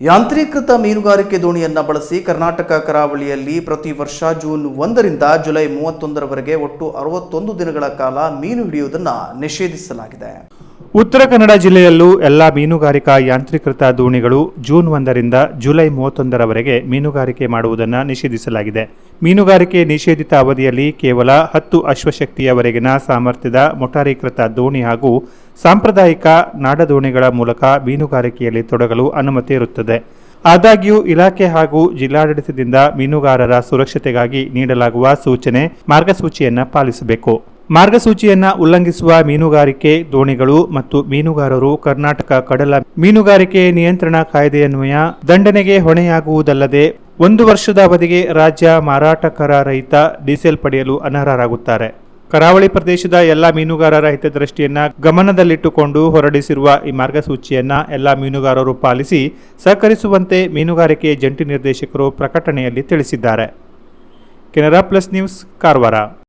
ಯಾಂತ್ರೀಕೃತ ಮೀನುಗಾರಿಕೆ ದೋಣಿಯನ್ನು ಬಳಸಿ ಕರ್ನಾಟಕ ಕರಾವಳಿಯಲ್ಲಿ ಪ್ರತಿ ವರ್ಷ ಜೂನ್ ಒಂದರಿಂದ ಜುಲೈ ಮೂವತ್ತೊಂದರವರೆಗೆ ಒಟ್ಟು ಅರವತ್ತೊಂದು ದಿನಗಳ ಕಾಲ ಮೀನು ಹಿಡಿಯುವುದನ್ನು ನಿಷೇಧಿಸಲಾಗಿದೆ. ಉತ್ತರ ಕನ್ನಡ ಜಿಲ್ಲೆಯಲ್ಲೂ ಎಲ್ಲ ಮೀನುಗಾರಿಕಾ ಯಾಂತ್ರೀಕೃತ ದೋಣಿಗಳು ಜೂನ್ ಒಂದರಿಂದ ಜುಲೈ ಮೂವತ್ತೊಂದರವರೆಗೆ ಮೀನುಗಾರಿಕೆ ಮಾಡುವುದನ್ನು ನಿಷೇಧಿಸಲಾಗಿದೆ. ಮೀನುಗಾರಿಕೆ ನಿಷೇಧಿತ ಅವಧಿಯಲ್ಲಿ ಕೇವಲ ಹತ್ತು ಅಶ್ವಶಕ್ತಿಯವರೆಗಿನ ಸಾಮರ್ಥ್ಯದ ಮೊಟಾರೀಕೃತ ದೋಣಿ ಹಾಗೂ ಸಾಂಪ್ರದಾಯಿಕ ನಾಡದೋಣಿಗಳ ಮೂಲಕ ಮೀನುಗಾರಿಕೆಯಲ್ಲಿ ತೊಡಗಲು ಅನುಮತಿ ಇರುತ್ತದೆ. ಆದಾಗ್ಯೂ, ಇಲಾಖೆ ಹಾಗೂ ಜಿಲ್ಲಾಡಳಿತದಿಂದ ಮೀನುಗಾರರ ಸುರಕ್ಷತೆಗಾಗಿ ನೀಡಲಾಗುವ ಸೂಚನೆ ಮಾರ್ಗಸೂಚಿಯನ್ನು ಪಾಲಿಸಬೇಕು. ಮಾರ್ಗಸೂಚಿಯನ್ನ ಉಲ್ಲಂಘಿಸುವ ಮೀನುಗಾರಿಕೆ ದೋಣಿಗಳು ಮತ್ತು ಮೀನುಗಾರರು ಕರ್ನಾಟಕ ಕಡಲ ಮೀನುಗಾರಿಕೆ ನಿಯಂತ್ರಣ ಕಾಯ್ದೆಯನ್ವಯ ದಂಡನೆಗೆ ಹೊಣೆಯಾಗುವುದಲ್ಲದೆ ಒಂದು ವರ್ಷದ ಅವಧಿಗೆ ರಾಜ್ಯ ಮಾರಾಟಕರ ರಹಿತ ಡೀಸೆಲ್ ಪಡೆಯಲು ಅನರ್ಹರಾಗುತ್ತಾರೆ. ಕರಾವಳಿ ಪ್ರದೇಶದ ಎಲ್ಲ ಮೀನುಗಾರರ ಹಿತದೃಷ್ಟಿಯನ್ನ ಗಮನದಲ್ಲಿಟ್ಟುಕೊಂಡು ಹೊರಡಿಸಿರುವ ಈ ಮಾರ್ಗಸೂಚಿಯನ್ನ ಎಲ್ಲ ಮೀನುಗಾರರು ಪಾಲಿಸಿ ಸಹಕರಿಸುವಂತೆ ಮೀನುಗಾರಿಕೆ ಜಂಟಿ ನಿರ್ದೇಶಕರು ಪ್ರಕಟಣೆಯಲ್ಲಿ ತಿಳಿಸಿದ್ದಾರೆ. Canara plus news, Karwar.